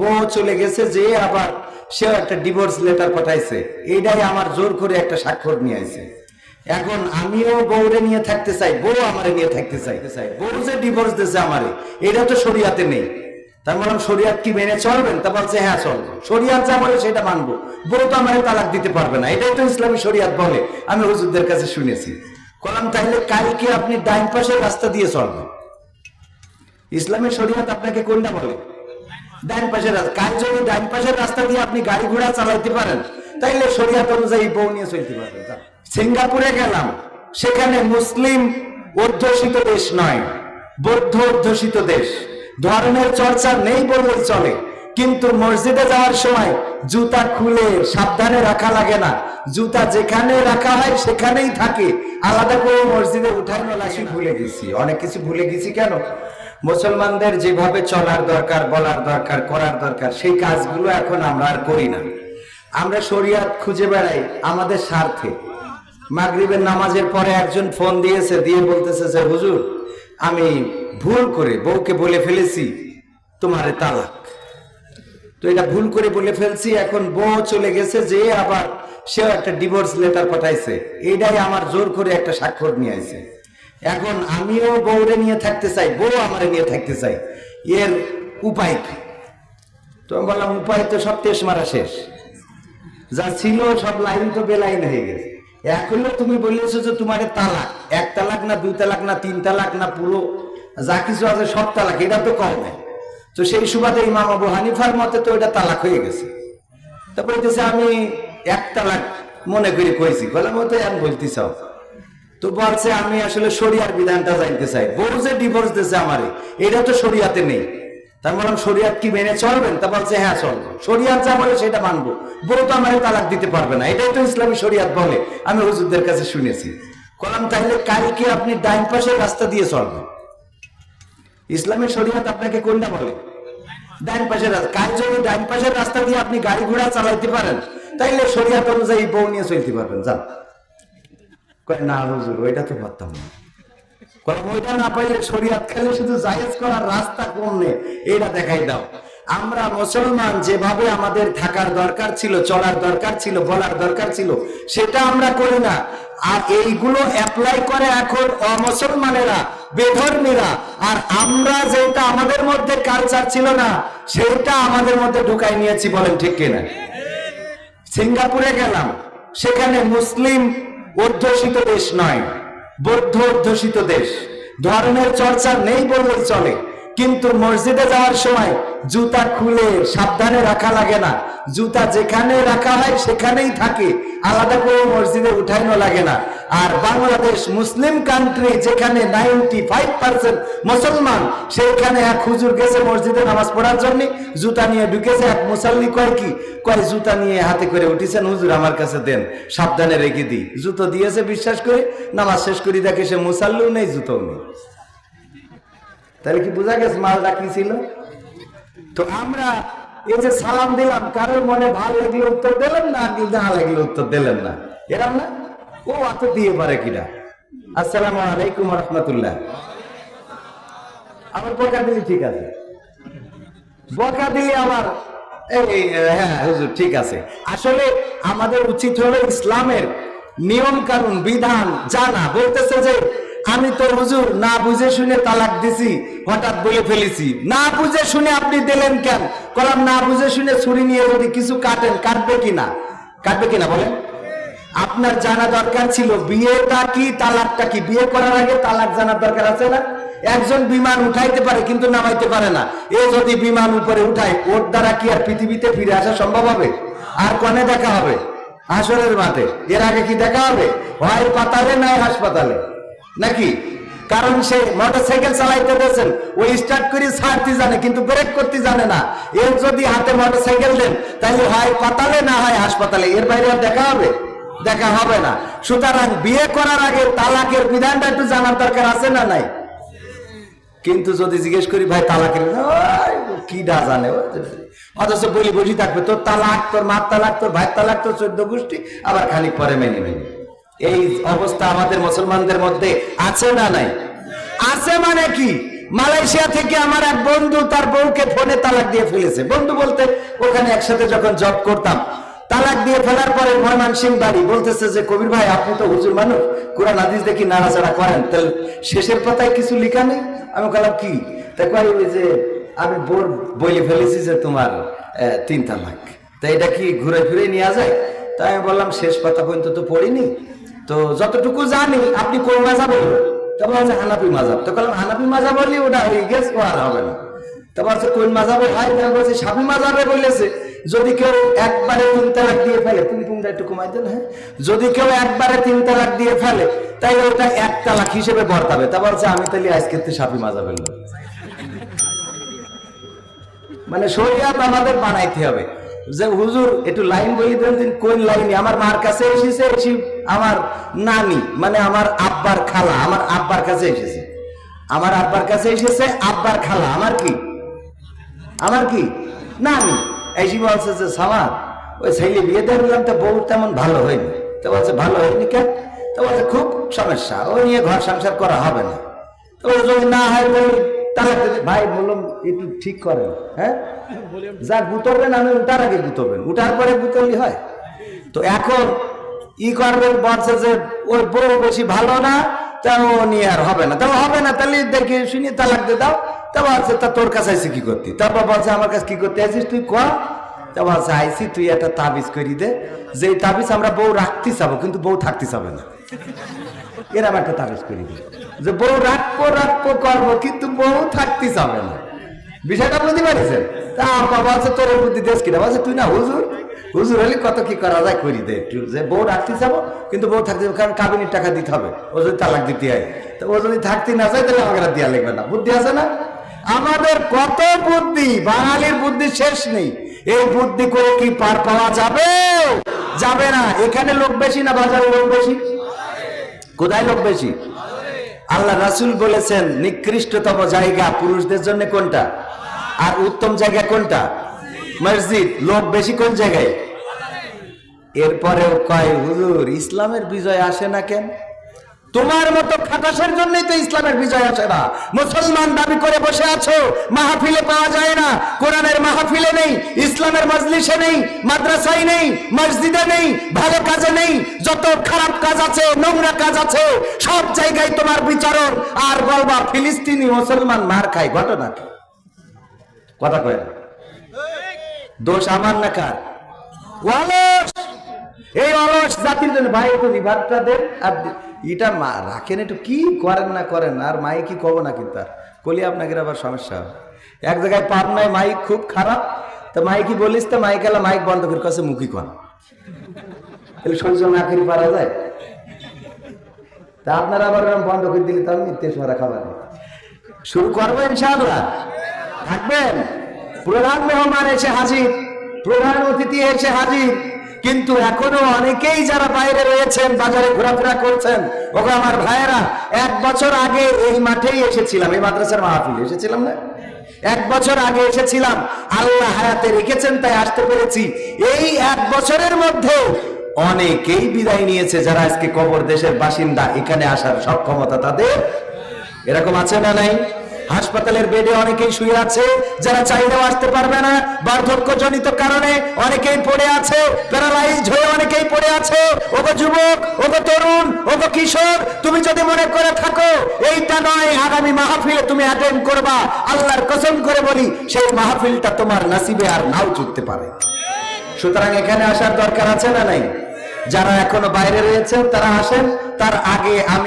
বউ চলে গেছে যে আবার একটা ডিভোর্স লেটার পাঠাইছে। আমার জোর করে একটা স্বাক্ষর নিয়ে আইছে। এখন আমিও বউরে নিয়ে থাকতে চাই বউ আমারে নিয়ে থাকতে চাই। বউ যে ডিভোর্স দিয়েছে আমারে, এটা তো নেই। তার মানে শরিয়াত কি মেনে চলবেন? তা বলছে হ্যাঁ শরিয়াত যা বলে সেটা মানবো। বউ তো আমারে তালাক দিতে পারবে না। এটাই তো ইসলামী শরিয়াত বলে। আমি হুজুরদের কাছে শুনেছি। কলাম তাহলে কালকে আপনি ডাইন পাশের রাস্তা দিয়ে চলবেন। ইসলামের শরীয়ত আপনাকে কোনটা বলে? ডাইন পাশের রাস্তা যদি ডাইন পাশের রাস্তা দিয়ে আপনি গাড়ি ঘোড়া চালাইতে পারেন, তাইলে শরীয়ত অনুযায়ী বউ নিয়ে চলতে পারবেন। যান। সিঙ্গাপুরে গেলাম, সেখানে মুসলিম অধ্যুষিত দেশ নয়, বৌদ্ধ অধ্যুষিত দেশ। ধর্মের চর্চা নেই বললেই চলে, কিন্তু মসজিদে যাওয়ার সময় জুতা খুলে সাবধানে রাখা লাগে না। জুতা যেখানে রাখা হয় সেখানেই থাকে। আলাদা করে মসজিদে উঠাই নলাসি ভুলে গেছি। অনেক কিছু ভুলে গেছি কেন? মুসলমানদের যেভাবে চলার দরকার, বলার দরকার, করার দরকার, সেই কাজগুলো এখন আমরা আর করি না। আমরা শরিয়াত খুঁজে বেড়াই আমাদের স্বার্থে। মাগরিবের নামাজের পরে একজন ফোন দিয়েছে, দিয়ে বলতেছে যে, হুজুর, আমি ভুল করে বউকে বলে ফেলেছি, তোমারে তালাক। তো এটা ভুল করে বলে ফেলছি, এখন বউ চলে গেছে যে আবার সেও একটা ডিভোর্স লেটার পাঠাইছে। এইটাই আমার জোর করে একটা স্বাক্ষর নিয়ে আইছে। এখন আমিও বউরে নিয়ে থাকতে চাই বউ আমারে নিয়ে থাকতে চাই। এর উপায় কি? তো আমি বললাম, উপায় তো সব তেস মারা শেষ। যা ছিল সব লাইন তো বেলাইন হয়ে গেছে। এখন তুমি বলেছ যে তোমার তালাক, এক তালাক না দুই তালাক না তিন তালাক না পুরো যা কিছু আছে সব তালাক, এটা তো কম নাই। তো সেই সুবাদে ইমাম আবু হানিফার মতে তো এটা তালাক হয়ে গেছে। তারপরে আমি এক তালাক মনে করে কইছি। বললাম, ও তো বলতে চাও। তো বলছে, আমি আসলে শরিয়ার বিধানটা জানতে চাই। বউ যে ডিভোর্স দিয়েছে আমারে, এটা তো শরিয়াতে নেই। তার মানে শরিয়াত কি মেনে চলবেন? তা বলছে হ্যাঁ চলবো। যা বলে সেটা মানবো। বউ তো আমারে তালাক দিতে পারবে না। এটাই তো ইসলামী বলে। আমি হুজুরদের কাছে শুনেছি। কলাম তাহলে কালকে আপনি ডাইন রাস্তা দিয়ে চলবেন। ইসলামের শরিয়াত আপনাকে কোনটা বলে? ডাইন পাশের কাল যদি ডাইন পাশের রাস্তা দিয়ে আপনি গাড়ি ঘোড়া চালাইতে পারেন, তাইলে শরিয়াত অনুযায়ী বউ নিয়ে চলতে পারবেন। যান। কয়, না হুজুর, ওইটা তো পারতাম না। ওইটা না পাইলে শরিয়াত খেলে শুধু জায়েজ করার রাস্তা এটা দেখাই দাও। আমরা মুসলমান যেভাবে আমাদের থাকার দরকার ছিল, চলার দরকার ছিল, বলার দরকার ছিল, সেটা আমরা করি না। আর এইগুলো অ্যাপ্লাই করে এখন অমুসলমানেরা, বেধর্মীরা, আর আমরা যেটা আমাদের মধ্যে কালচার ছিল না সেটা আমাদের মধ্যে ঢুকাই নিয়েছি বলেন ঠিক কিনা? সিঙ্গাপুরে গেলাম, সেখানে মুসলিম অধ্যুষিত দেশ নয় বৌদ্ধ অধ্যুষিত দেশ। ধর্মের চর্চা নেই বললেই চলে। কিন্তু মসজিদে যাওয়ার সময় জুতা খুলে সাবধানে রাখা লাগে না। জুতা যেখানে রাখা হয় সেখানেই থাকে। আলাদা করে মসজিদে উঠাইনো লাগে না। আর বাংলাদেশ মুসলিম কান্ট্রি যেখানে নাইনটি ফাইভ পার্সেন্ট মুসলমান, সেইখানে এক হুজুর গেছে মসজিদে নামাজ পড়ার জন্য, জুতা নিয়ে ঢুকেছে, এক মুসাল্লি কয় কি? কয়, জুতা নিয়ে হাতে করে উঠেছেন হুজুর, আমার কাছে দেন, সাবধানে রেখে দিই। জুতো দিয়েছে, বিশ্বাস করে, নামাজ শেষ করি দেখে সে মুসাল্লিও নেই, জুতোও নেই। তাহলে কি বোঝা গেছে মালটা কি ছিল? তো আমরা এই যে সালাম দিলাম, কারোর মনে ভালো লাগলে উত্তর দিলেন না না লাগলে উত্তর দিলেন না? এরম না? ও অত দিয়ে পারে কিনা? আসসালামু আলাইকুম রহমতুল্লাহ। আমার বকা দিলি ঠিক আছে। বকা আমার, এই হ্যাঁ হুজুর, ঠিক আছে। আসলে আমাদের উচিত হলো ইসলামের নিয়ম কানুন বিধান জানা। বলতেছে যে আমি তো হুজুর না বুঝে শুনে তালাক দিছি, হঠাৎ বলে ফেলেছি। না বুঝে শুনে আপনি দিলেন কেন? কলাম না বুঝে শুনে ছুরি নিয়ে যদি কিছু কাটেন, কাটবে কিনা? কাটবে কিনা বলেন? আপনার জানা দরকার ছিল, বিয়েটা কি, তালাকটা কি? বিয়ে করার আগে তালাক জানার দরকার আছে না? একজন বিমান উঠাইতে পারে, কিন্তু নামাইতে পারে না। এ যদি বিমান উপরে উঠায়, ওর দ্বারা কি আর পৃথিবীতে ফিরে আসা সম্ভব হবে? আর কনে দেখা হবে? আসরের মাঠে। এর আগে কি দেখা হবে? হয় পাতালে নাই হাসপাতালে? নাকি? কারণ সে মোটরসাইকেল চালাইতে দিয়েছেন ওই স্টার্ট করে ছাড়তে জানে, কিন্তু ব্রেক করতে জানে না। এর যদি হাতে মোটরসাইকেল দেন, তাহলে হয় পাতালে না হয় হাসপাতালে? এর বাইরে আর দেখা হবে? দেখা হবে না। সুতরাং বিয়ে করার আগে তালাকের বিধানটা একটু জানার দরকার আছে না নাই? কিন্তু যদি জিজ্ঞেস করি, ভাই, তালাকের কি ডা জানে অথচ বলি বসি থাকবে, তোর তালাক, তোর মার তালাক, তোর ভাই তালাক, তোর চোদ্দ গোষ্ঠী, আবার খানিক পরে মেনে মেনে এই অবস্থা আমাদের মুসলমানদের মধ্যে আছে না নাই? আছে মানে কি? মালয়েশিয়া থেকে আমার এক বন্ধু তার বউকে ফোনে তালাক দিয়ে ফেলেছে। বন্ধু বলতে, ওখানে একসাথে যখন জব করতাম, তালাক দিয়ে ফেলার পরে ময়মান সিং বাড়ি বলতেছে যে, কবির ভাই, আপনি তো হুজুর মানুষ, কোরআন, হাদিস দেখি নাড়াচাড়া করেন। তাহলে শেষের পাতায় কিছু লেখা নেই? আমি বললাম, কি? তাই কয় ওই যে, আমি বোর বলে ফেলেছি যে তোমার তিন তালাক। তা এটা কি ঘুরে ফিরে নেওয়া যায়? তাই আমি বললাম, শেষ পাতা পর্যন্ত তো পড়িনি। তো যতটুকু জানি, আপনি কোন মাঝাব তো বলছে হানাফি মাঝাব তো বললাম হানাফি মাজা বললি ওটা হয়ে গেছে, ও আর হবে না। তারপর বলছে কোন মাজাবে ভাই তো বলছে সাপি মাজাবে বলেছে, যদি কেউ একবারে তিন তালাক দিয়ে ফেলে তুমি কোনটা একটু কমাই দেন হ্যাঁ? যদি কেউ একবারে তিন তালাক দিয়ে ফেলে তাই ওটা এক তালাক হিসেবে বর্তাবে তারপর বলছে, আমি তাহলে আজকে তো সাফি মাঝাবের লোক। মানে শরিয়াত আমাদের বানাইতে হবে। যে হুজুর একটু লাইন বলি দেন কোন লাইনে? আমার মার কাছে এসেছে এসে আমার নানি মানে আমার আব্বার খালা, আমার আব্বার কাছে এসেছে। আমার আব্বার কাছে এসেছে, আব্বার খালা, আমার কি? আমার কি? নানি। এসে বলছে যে, সামাদ, ওই ছেলে বিয়ে দিয়ে দিলাম তো বউ তেমন ভালো হয়নি। তো বলছে, ভালো হয়নি কেন? তো বলছে, খুব সমস্যা, ও নিয়ে ঘর সংসার করা হবে না। তো যদি না হয় বলি তাহলে ভাই বললাম একটু ঠিক করেন হ্যাঁ? যা গুতবেন আমি উঠার আগে গুতবেন। উঠার পরে গুতলি হয়। তো এখন ই করবেন বলছে যে ওই বউ বেশি ভালো না তা ও নিয়ে আর হবে না। তাও হবে না তাহলে দেখি শুনি তালাক দিয়ে দাও। তা বলছে তা তোর কাছে আইসি কি করতি? তারপর বলছে আমার কাছে কি করতে আছিস তুই? ক? তা বলছে আইসি তুই একটা তাবিজ করি দে। যে তাবিজ আমরা বউ রাখতে চাবো, কিন্তু বউ থাকতে চাবে না। এরম একটা তাবিজ করি দে যে বউ রাখব রাখব, করব, কিন্তু বউ থাকতে চাবে না। বিষয়টা বুঝতে পারছেন? তা বাবা আছে তোর বুদ্ধি দেশ কিনা? বলছে, তুই না, হুজুর হুজুর হলে কত কি করা যায় করি দে যে বউ রাখতে যাব কিন্তু বউ থাকতে কারণ কাবিনীর টাকা দিতে হবে। ও যদি তালাক দিতে হয় তো ও যদি থাকতে না চায়, তাহলে আমাকে দেওয়া লাগবে না। বুদ্ধি আছে না? আমাদের কত বুদ্ধি? বাঙালির বুদ্ধি শেষ নেই। এই বুদ্ধি করে কি পার পাওয়া যাবে? যাবে না। এখানে লোক বেশি না বাজারে লোক বেশি? কোথায় লোক বেশি? আল্লাহ রাসুল বলেছেন, নিকৃষ্টতম জায়গা পুরুষদের জন্য কোনটা? আর উত্তম জায়গা কোনটা? মসজিদ। লোক বেশি কোন জায়গায়? এরপরেও কয়, হুজুর, ইসলামের বিজয় আসে না কেন? তোমার মতো খাটাসের জন্যই তো ইসলামের বিজয় আসে না। মুসলমান দাবি করে বসে আছো, মাহফিলে পাওয়া যায় না। কোরআনের মাহফিলে নেই, ইসলামের মজলিসে নেই, মাদ্রাসায় নেই, মসজিদে নেই, ভালো কাজে নেই, যত খারাপ কাজ আছে, নোংরা কাজ আছে, সব জায়গায় তোমার বিচারণ আর বলবা, ফিলিস্তিনি মুসলমান মার খায়, ঘটনা কথা কয় দোষ আমার না কার? অলস। এই অলস জাতির জন্য ভাই, একটু রিভারটা দেন, আর এটা মা, রাখেন একটু, কি করেন না করেন, আর মাই কি কব না কিন্তু আর কলি আপনাকে আবার সমস্যা হবে। এক জায়গায় পার পাবনায় মাইক খুব খারাপ। তো মাইকি বলিস তো? মাইক এলা মাইক বন্ধ করে কাছে মুখি কন। তাহলে সহ্য না করে পারা যায়? তা আপনারা আবার বন্ধ করে দিলে তাহলে মিথ্যে সরা খাবার শুরু করব ইনশাআল্লাহ। থাকবেন? প্রধান মেহমান এসে হাজির। প্রধান অতিথি এসে হাজির। কিন্তু এখনও অনেকেই যারা বাইরে রয়েছেন, বাজারে ঘোরাফেরা করছেন, ওগো আমার ভাইয়েরা, এক বছর আগে এই মাঠেই এসেছিলাম, এই মাদ্রাসার মাহফিলে, এসেছিলাম না? এক বছর আগে এসেছিলাম, আল্লাহ হায়াতে রেখেছেন, তাই আসতে পেরেছি। এই এক বছরের মধ্যে অনেকেই বিদায় নিয়েছে, যারা আজকে কবর দেশের বাসিন্দা, এখানে আসার সক্ষমতা তাদের এরকম আছে না নাই? হাসপাতালের বেডে অনেকেই শুয়ে আছে, যারা চাইলেও আসতে পারবে না। বার্ধক্যজনিত কারণে অনেকেই পড়ে আছে, প্যারালাইজড হয়ে অনেকেই পড়ে আছে। ওগো যুবক, ওগো তরুণ, ওগো কিশোর, তুমি যদি মনে করে থাকো, এইটা নয়, আগামী মাহফিলে তুমি অ্যাটেন্ড করবা। আল্লাহর কসম করে বলি, সেই মাহফিলটা তোমার নাসিবে আর নাও চুকতে পারে। সুতরাং এখানে আসার দরকার আছে না নাই? যারা এখনও বাইরে রয়েছেন, তারা আসেন। তার আগে আমি